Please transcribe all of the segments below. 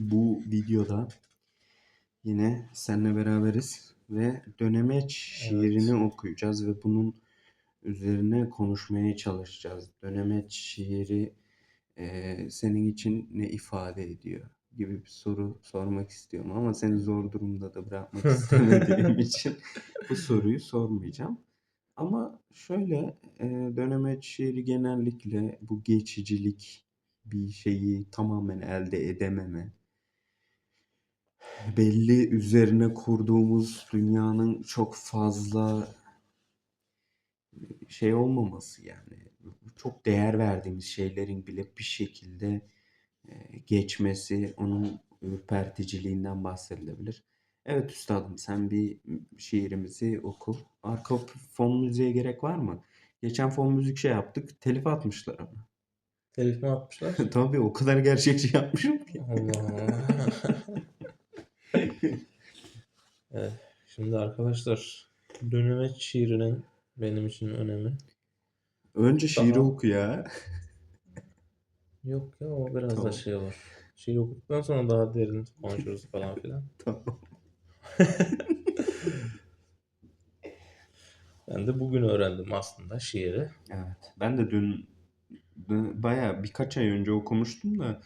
bu videoda yine seninle beraberiz ve dönemeç şiirini okuyacağız ve bunun üzerine konuşmaya çalışacağız. Dönemeç şiiri eee, senin için ne ifade ediyor gibi bir soru sormak istiyorum ama seni zor durumda da bırakmak istemediğim için bu soruyu sormayacağım. Ama şöyle eee dönemeç şiiri genellikle bu geçicilik bir şeyi tamamen elde edememe, belli üzerine kurduğumuz dünyanın çok fazla şey olmaması yani çok değer verdiğimiz şeylerin bile bir şekilde e, geçmesi, onun ürperticiliğinden bahsedilebilir. Evet üstadım sen bir şiirimizi oku. Arka fon müziğe gerek var mı? Geçen fon müzik şey yaptık, telif atmışlar ama. Telif mi atmışlar? Tabii o kadar gerçekçi yapmışım ki. Allah Allah. Evet, şimdi arkadaşlar dönemeç şiirinin benim için önemi Önce şiiri Daha- oku ya. yok ya o biraz Tamam. da şey olur. Şiir okuduktan sonra daha derin konuşuruz falan filan. Tamam. Ben de bugün öğrendim aslında şiiri. Evet. Ben de dün, dün bayağı birkaç ay önce okumuştum da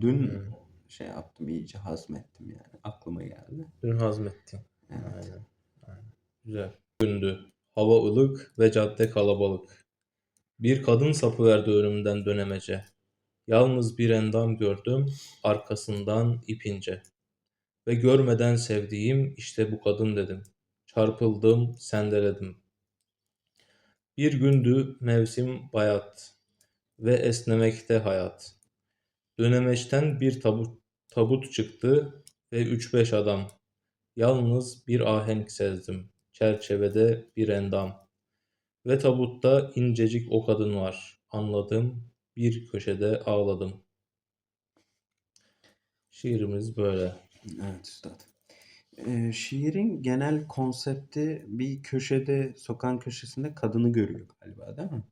dün Hmm. şey yaptım iyice hazmettim yani. Aklıma geldi. Dün hazmettim. Evet. Aynen. Aynen. Güzel. Gündü. Hava ılık ve cadde kalabalık. Bir kadın sapı verdi önümden dönemece. Yalnız bir endam gördüm, arkasından ipince. Ve görmeden sevdiğim işte bu kadın dedim. Çarpıldım, sendeledim. Bir gündü mevsim bayat ve esnemekte hayat. Dönemeçten bir tabut, tabut çıktı ve üç beş adam. Yalnız bir ahenk sezdim. Çerçevede bir endam. Ve tabutta incecik o kadın var. Anladım. Bir köşede ağladım. Şiirimiz böyle. Evet üstad. Ee, şiirin genel konsepti bir köşede, sokağın köşesinde kadını görüyor galiba değil mi?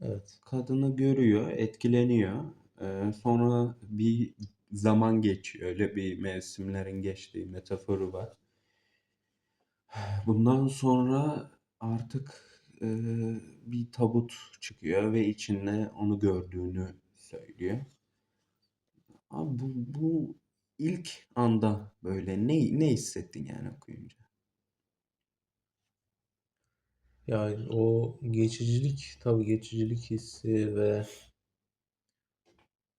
Evet. Kadını görüyor, etkileniyor. Ee, sonra bir zaman geçiyor. Öyle bir mevsimlerin geçtiği metaforu var. Bundan sonra artık e, bir tabut çıkıyor ve içinde onu gördüğünü söylüyor. Abi bu, bu ilk anda böyle ne ne hissettin yani okuyunca? Yani o geçicilik, tabii geçicilik hissi ve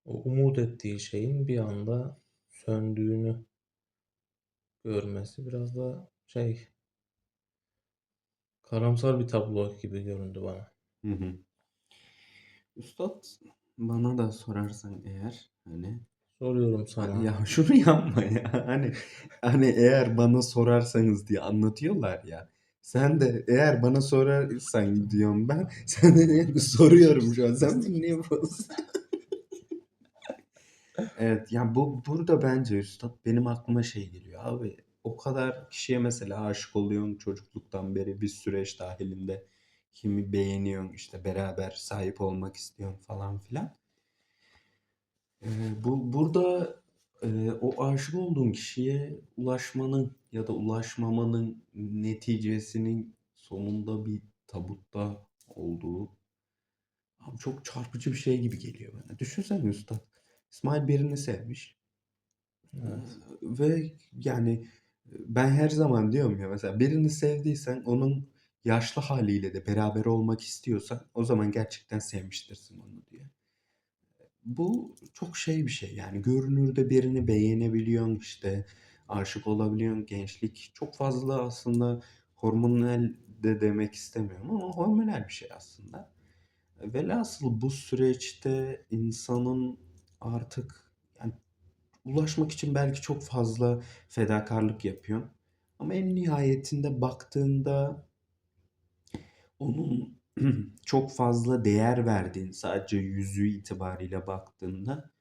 o umut ettiği şeyin bir anda söndüğünü görmesi biraz da şey karamsar bir tablo gibi göründü bana. Hı hı. Üstad bana da sorarsan eğer hani Soruyorum sana. ya şunu yapma ya hani hani eğer bana sorarsanız diye anlatıyorlar ya sen de eğer bana sorarsan diyorum ben sen de soruyorum şu an sen beni niye yapıyorsun? Evet yani bu burada bence üstad benim aklıma şey geliyor abi o kadar kişiye mesela aşık oluyorsun çocukluktan beri bir süreç dahilinde kimi beğeniyorsun işte beraber sahip olmak istiyorsun falan filan. Ee, bu burada e, o aşık olduğun kişiye ulaşmanın ya da ulaşmamanın neticesinin sonunda bir tabutta olduğu abi çok çarpıcı bir şey gibi geliyor bana. Düşünsene üstad. İsmail birini sevmiş. Evet. Ve yani ben her zaman diyorum ya mesela birini sevdiysen onun yaşlı haliyle de beraber olmak istiyorsan o zaman gerçekten sevmiştirsin onu diye. Bu çok şey bir şey yani görünürde birini beğenebiliyorsun işte aşık olabiliyorsun gençlik çok fazla aslında hormonal de demek istemiyorum ama hormonal bir şey aslında. Velhasıl bu süreçte insanın artık yani ulaşmak için belki çok fazla fedakarlık yapıyorsun. Ama en nihayetinde baktığında onun çok fazla değer verdiğin sadece yüzü itibariyle baktığında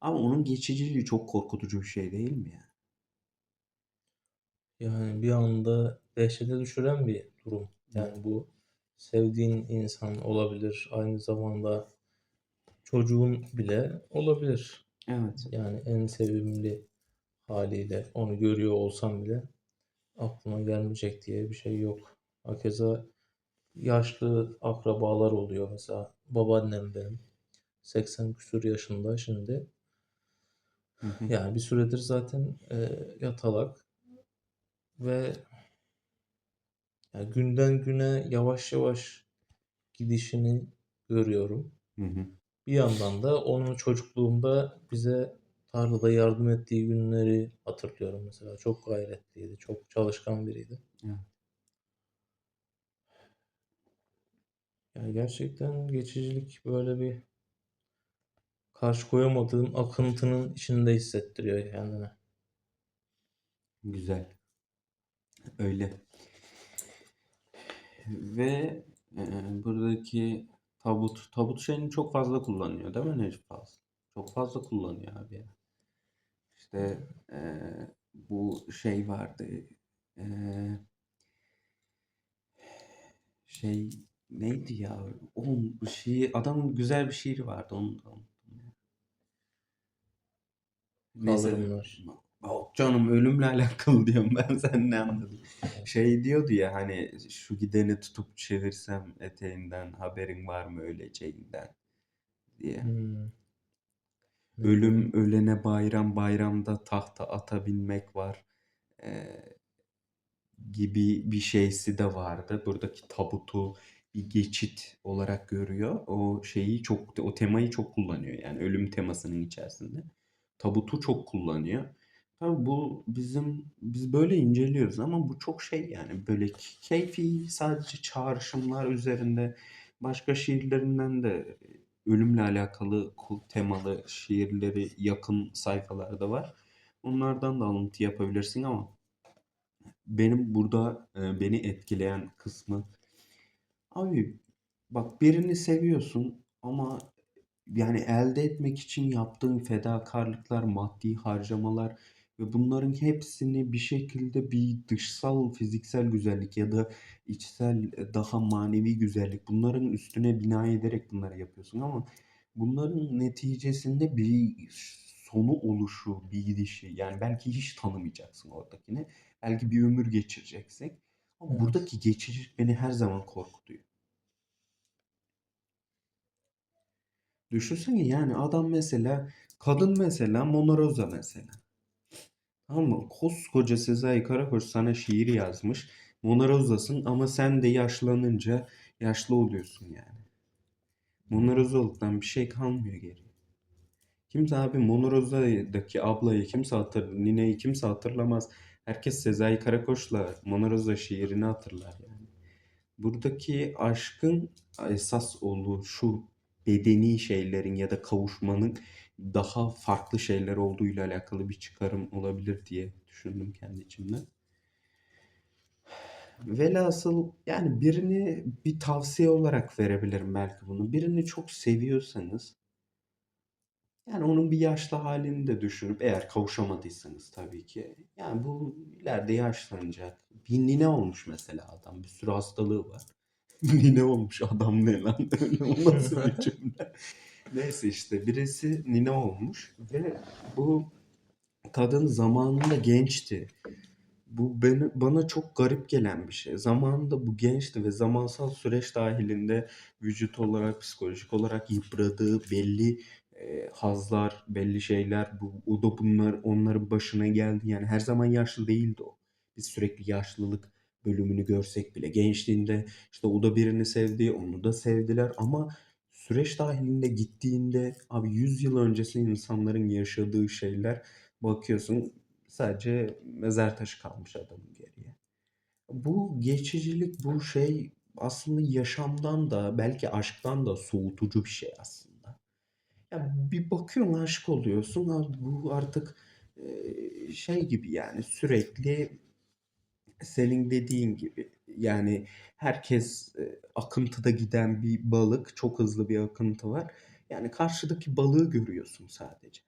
ama onun geçiciliği çok korkutucu bir şey değil mi ya? Yani bir anda dehşete düşüren bir durum. Yani bu sevdiğin insan olabilir. Aynı zamanda çocuğun bile olabilir. Evet. Yani en sevimli haliyle onu görüyor olsam bile aklıma gelmeyecek diye bir şey yok. Hakeza yaşlı akrabalar oluyor mesela. Babaannem benim 80 küsur yaşında şimdi. Hı hı. Yani bir süredir zaten e, yatalak ve yani günden güne yavaş yavaş gidişini görüyorum. Hı hı. Bir yandan da onun çocukluğumda bize tarlada yardım ettiği günleri hatırlıyorum mesela. Çok gayretliydi, çok çalışkan biriydi. Evet. Yani gerçekten geçicilik böyle bir karşı koyamadığın akıntının içinde hissettiriyor kendini. Güzel. Öyle. Ve e, buradaki tabut, tabut şeyini çok fazla kullanıyor değil mi Necip Fazıl? Çok fazla kullanıyor abi ya. İşte e, bu şey vardı. E, şey neydi ya? Oğlum bu şiir, adamın güzel bir şiiri vardı. Onu da unuttum ya. Neyse. Yok canım ölümle alakalı diyorum ben sen ne anladın? Şey diyordu ya hani şu gideni tutup çevirsem eteğinden haberin var mı öleceğinden diye. Hmm. Ölüm ölene bayram bayramda tahta ata binmek var eee, gibi bir şeysi de vardı. Buradaki tabutu bir geçit olarak görüyor. O şeyi çok o temayı çok kullanıyor yani ölüm temasının içerisinde. Tabutu çok kullanıyor. Tabii bu bizim biz böyle inceliyoruz ama bu çok şey yani böyle keyfi sadece çağrışımlar üzerinde başka şiirlerinden de ölümle alakalı temalı şiirleri yakın sayfalarda var. Onlardan da alıntı yapabilirsin ama benim burada e, beni etkileyen kısmı abi bak birini seviyorsun ama yani elde etmek için yaptığın fedakarlıklar, maddi harcamalar ve bunların hepsini bir şekilde bir dışsal fiziksel güzellik ya da içsel e, daha manevi güzellik bunların üstüne bina ederek bunları yapıyorsun ama bunların neticesinde bir sonu oluşu, bir gidişi yani belki hiç tanımayacaksın oradakini. Belki bir ömür geçireceksin. Ama Evet. buradaki geçicilik beni her zaman korkutuyor. Düşünsene yani adam mesela kadın mesela Mona Rosa mesela. Tamam mı? Koskoca Sezai Karakoç sana şiir yazmış. Mona Rosa'sın ama sen de yaşlanınca yaşlı oluyorsun yani. Mona Rosa'lıktan bir şey kalmıyor geriye. Kimse abi Mona Rosa'daki ablayı kimse hatır, nineyi kimse hatırlamaz. Herkes Sezai Karakoç'la Mona Rosa şiirini hatırlar yani. Buradaki aşkın esas oluşu bedeni şeylerin ya da kavuşmanın daha farklı şeyler olduğuyla alakalı bir çıkarım olabilir diye düşündüm kendi içimden. Velhasıl yani birini bir tavsiye olarak verebilirim belki bunu. Birini çok seviyorsanız yani onun bir yaşlı halini de düşünüp eğer kavuşamadıysanız tabii ki. Yani bu ileride yaşlanacak. Bir nine olmuş mesela adam. Bir sürü hastalığı var. Nine olmuş adam ne lan? O nasıl bir cümle? Neyse işte birisi nine olmuş ve bu kadın zamanında gençti. Bu beni, bana çok garip gelen bir şey. Zamanında bu gençti ve zamansal süreç dahilinde vücut olarak, psikolojik olarak yıpradığı belli e, hazlar, belli şeyler, bu, o da bunlar onların başına geldi. Yani her zaman yaşlı değildi o. Biz sürekli yaşlılık bölümünü görsek bile gençliğinde işte o da birini sevdi, onu da sevdiler ama süreç dahilinde gittiğinde abi 100 yıl öncesi insanların yaşadığı şeyler bakıyorsun sadece mezar taşı kalmış adamın geriye. Bu geçicilik, bu şey aslında yaşamdan da belki aşktan da soğutucu bir şey aslında. Ya bir bakıyorsun aşık oluyorsun bu artık şey gibi yani sürekli senin dediğin gibi yani herkes e, akıntıda giden bir balık çok hızlı bir akıntı var. Yani karşıdaki balığı görüyorsun sadece.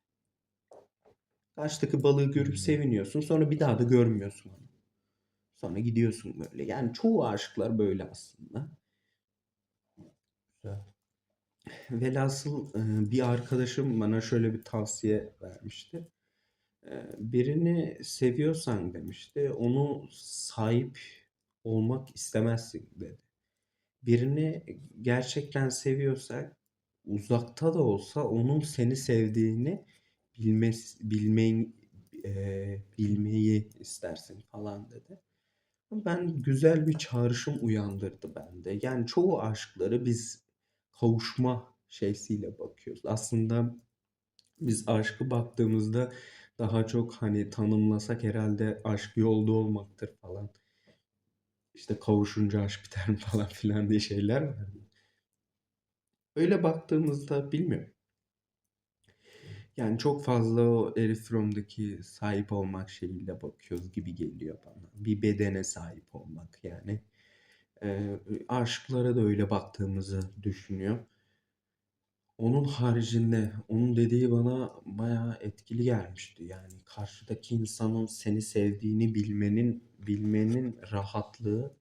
Karşıdaki balığı görüp Hmm. seviniyorsun sonra bir daha da görmüyorsun onu. Sonra gidiyorsun böyle. Yani çoğu aşıklar böyle aslında. Güzel. Velhasıl e, bir arkadaşım bana şöyle bir tavsiye vermişti. Birini seviyorsan demişti, onu sahip olmak istemezsin dedi. Birini gerçekten seviyorsan uzakta da olsa onun seni sevdiğini bilmesi, bilmeyi, e, bilmeyi istersin falan dedi. Ben güzel bir çağrışım uyandırdı bende. Yani çoğu aşkları biz kavuşma şeysiyle bakıyoruz. Aslında biz aşkı baktığımızda daha çok hani tanımlasak herhalde aşk yolda olmaktır falan. İşte kavuşunca aşk biter mi falan filan diye şeyler var. Öyle baktığımızda bilmiyorum. Yani çok fazla o Eric Fromm'daki sahip olmak şeyiyle bakıyoruz gibi geliyor bana. Bir bedene sahip olmak yani. Ee, aşklara da öyle baktığımızı düşünüyor. Onun haricinde onun dediği bana bayağı etkili gelmişti. Yani karşıdaki insanın seni sevdiğini bilmenin bilmenin rahatlığı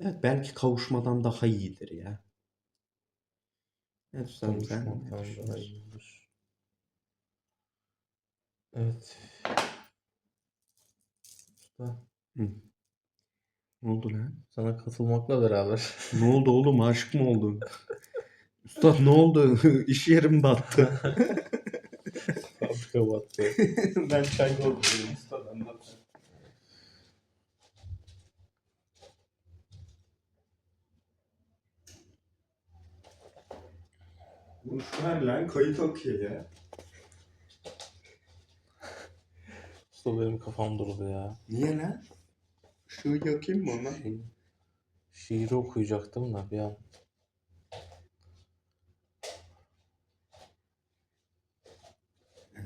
evet belki kavuşmadan daha iyidir ya. Evet sen ne Konuşmaktan daha düşünüyorsun? iyidir. Evet. Usta, Hı. Ne oldu lan? sana katılmakla beraber Ne oldu oğlum? Aşık mı oldun? Üstad ne oldu? İş yerim battı. fabrika battı. ben çay dolduruyorum üstad anlat. Lan kayıt okuyor ya. Usta benim kafam durdu ya. Niye lan? Şu yakayım mı ona? Şey, şiiri okuyacaktım da bir an.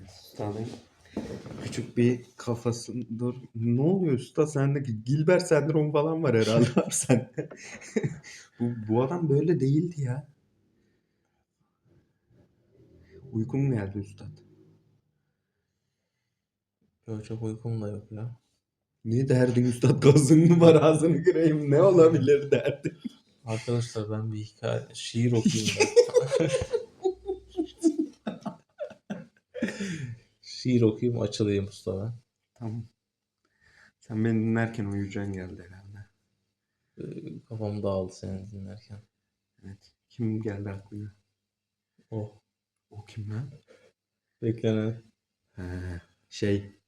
Üstadın küçük bir kafası dur. Ne oluyor usta sende Gilbert sendromu falan var herhalde abi sende. bu, bu adam böyle değildi ya. Uykum geldi üstad. Böyle çok uykum da yok ya. Ne derdin üstad? Gazın mı var ağzını kırayım? Ne olabilir derdin? Arkadaşlar ben bir hikaye, şiir okuyayım ben. şiir okuyayım açılayım usta ben. Tamam. Sen beni dinlerken uyuyacaksın geldi herhalde. Ee, Kafam dağıldı seni dinlerken. Evet. Kim geldi aklına? Oh. O kim lan? Beklenen. He, şey.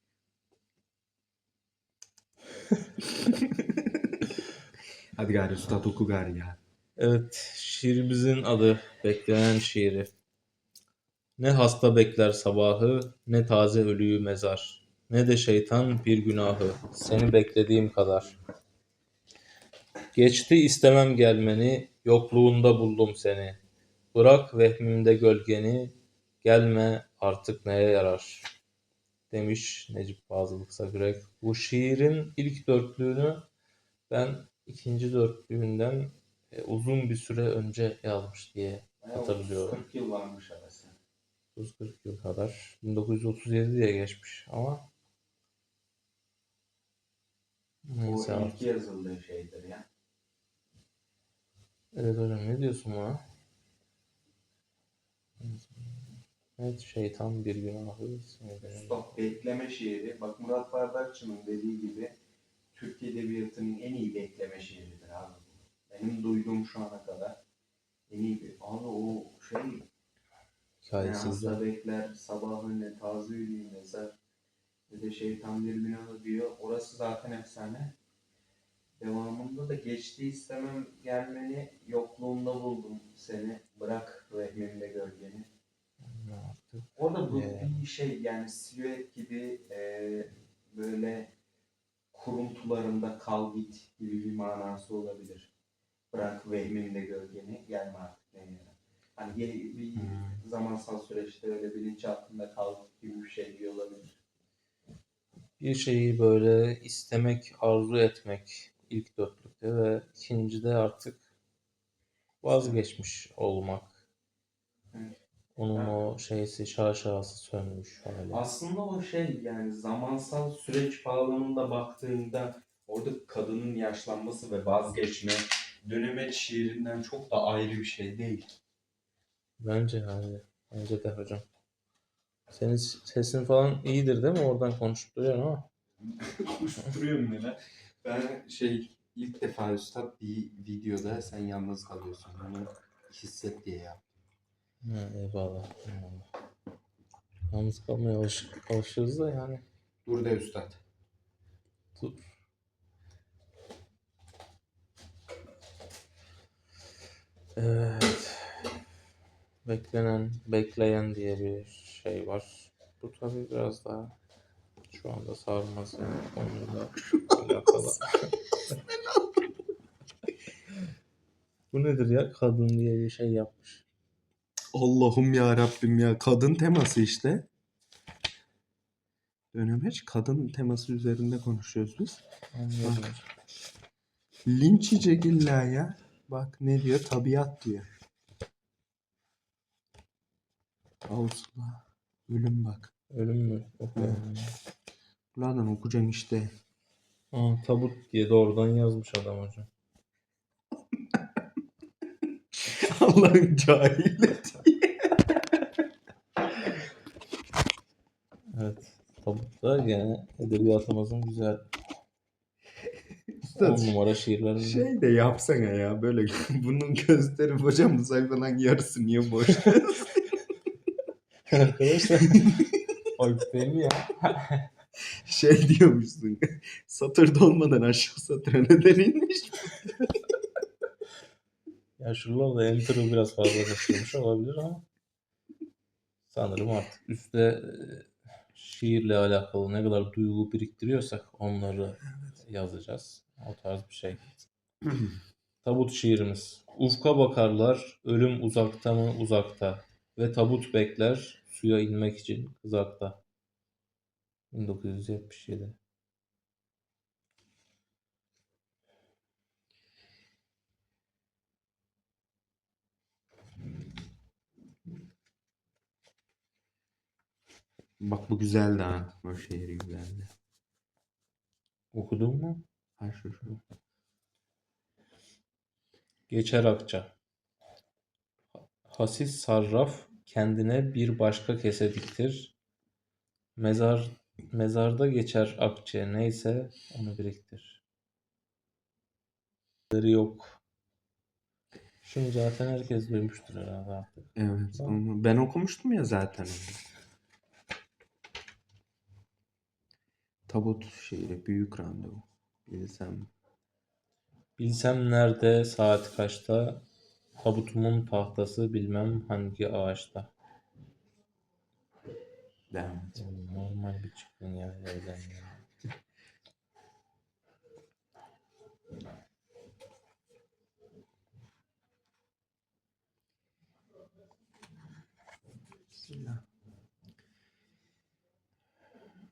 Hadi gari üstad oku gari ya. Evet, şiirimizin adı Beklenen Şiiri. Ne hasta bekler sabahı, ne taze ölüyü mezar, ne de şeytan bir günahı, seni beklediğim kadar. Geçti istemem gelmeni, yokluğunda buldum seni. Bırak vehmimde gölgeni, gelme artık neye yarar? Demiş Necip Fazıl Kısakürek. Bu şiirin ilk dörtlüğünü ben ikinci dörtlüğünden e, uzun bir süre önce yazmış diye Hatırlıyorum. 40 yıl varmış arası. 30-40 yıl kadar. 1937 diye geçmiş ama neyse O ilk yazıldığı şeydir ya. Evet hocam ne diyorsun buna? Evet şeytan bir günahı Üstad bekleme şiiri. Bak Murat Bardakçı'nın dediği gibi Türk Edebiyatı'nın en iyi bekleme şiiridir abi. Benim duyduğum şu ana kadar en iyi bir. Abi o şey ne hikayesi güzel. hasta bekler sabahın ne taze ülüğü mezar ne de şeytan bir günahı diyor. Orası zaten efsane. Devamında da geçti istemem gelmeni yokluğunda buldum seni bırak vehmimde gölgeni. Artık Orada bu Ee, bir şey yani silüet gibi e, böyle kuruntularında kal git gibi bir manası olabilir. Bırak vehmimde gölgeni gelme artık neye. Hani ye- bir Hmm. zamansal süreçte öyle bilinçaltında kal gibi bir şey diyor olabilir. bir şeyi böyle istemek, arzu etmek ilk dörtlükte ve ikincide artık vazgeçmiş olmak. Evet. Onun o şeysi şaşası sönmüş öyle. Aslında o şey yani zamansal süreç bağlamında baktığında orada kadının yaşlanması ve vazgeçme dönemeç şiirinden çok da ayrı bir şey değil. Bence yani. Bence de hocam. Senin sesin falan iyidir değil mi? Oradan konuşup duruyorsun ama. Koşturuyorum yine. Ben şey ilk defa üstad bir videoda sen yalnız kalıyorsun. Bunu hisset diye yaptım. Ha, eyvallah. eyvallah. Yalnız kalmaya alış alışıyoruz da yani. Dur de üstad. Dur. Evet. Beklenen, bekleyen diye bir şey var. Bu tabii biraz daha şu anda sarmaz yani konuyla alakalı. Bu nedir ya? Kadın diye bir şey yapmış. Allah'ım ya Rabbim ya. Kadın teması işte. Dönemeç kadın teması üzerinde konuşuyoruz biz. Anlıyorum. Linç yiyecek illa ya. Bak ne diyor? Tabiat diyor. Ağustos'la. Ölüm bak. Ölüm mü? Okuyalım. Buradan okuyacaksın işte. Aa, tabut diye doğrudan yazmış adam hocam. Allah'ın cahili. Evet. Tabut da gene edebiyatımızın güzel Üstad, 10 numara şiirlerinden. Şey de yapsana ya böyle bunun gösterip hocam bu sayfanın yarısı niye boş? Arkadaşlar. Ayıp değil mi ya? şey diyormuşsun. Satır dolmadan aşağı satıra neden inmiş? Ya şuralarda enter'ı biraz fazla kaçırmış olabilir ama sanırım artık üstte e, şiirle alakalı ne kadar duygu biriktiriyorsak onları yazacağız. O tarz bir şey. Tabut şiirimiz. Ufka bakarlar, ölüm uzakta mı uzakta ve tabut bekler suya inmek için kızakta. 1977. Bak bu güzeldi ha. O şehri güzeldi. Okudun mu? Ha şu şu. Geçer akça. Hasis sarraf kendine bir başka kese diktir. Mezar mezarda geçer akçe neyse onu biriktir. Yok. Şunu zaten herkes duymuştur herhalde artık. Evet. Onu, ben okumuştum ya zaten onu. Tabut şehri büyük randevu. Bilsem. Bilsem nerede saat kaçta tabutumun tahtası bilmem hangi ağaçta. Devam et. Normal bir çıktın ya evden ya.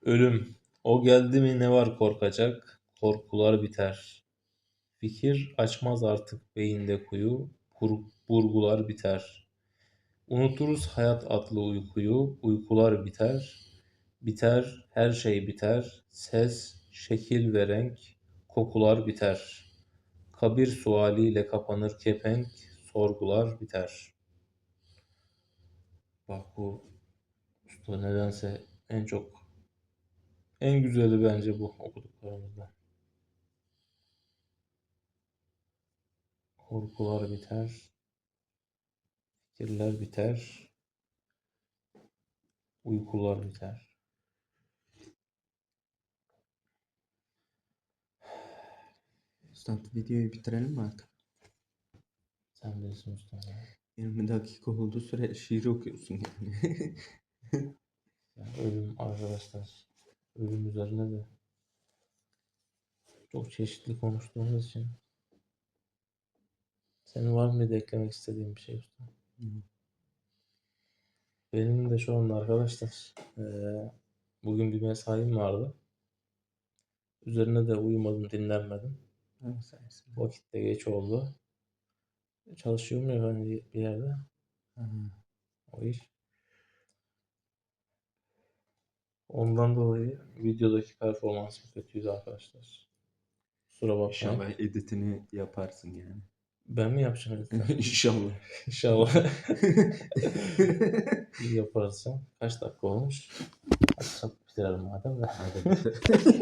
Ölüm. O geldi mi ne var korkacak? Korkular biter. Fikir açmaz artık beyinde kuyu. burgular biter. Unuturuz hayat adlı uykuyu. Uykular biter. Biter, her şey biter. Ses, şekil ve renk. Kokular biter. Kabir sualiyle kapanır kepenk. Sorgular biter. Bak bu usta nedense en çok en güzeli bence bu okuduklarımızda. Korkular biter. Fikirler biter. Uykular biter. Üstad videoyu bitirelim mi artık? Sen bilirsin usta. ya. 20 dakika oldu süre şiir okuyorsun yani. Yani ölüm arkadaşlar. Ölüm üzerine de çok çeşitli konuştuğumuz için. Senin var mıydı eklemek istediğin bir şey usta? Benim de şu anda arkadaşlar bugün bir mesaim vardı. Üzerine de uyumadım, dinlenmedim. Evet. Vakit de geç oldu. Çalışıyorum ya ben bir yerde. Ha. O iş. Ondan dolayı videodaki performansım kötüydü arkadaşlar. Kusura bakmayın. İnşallah editini yaparsın yani. Ben mi yapacağım editler? İnşallah. İnşallah. İyi yaparsın. Kaç dakika olmuş? Hadi bitirelim madem de.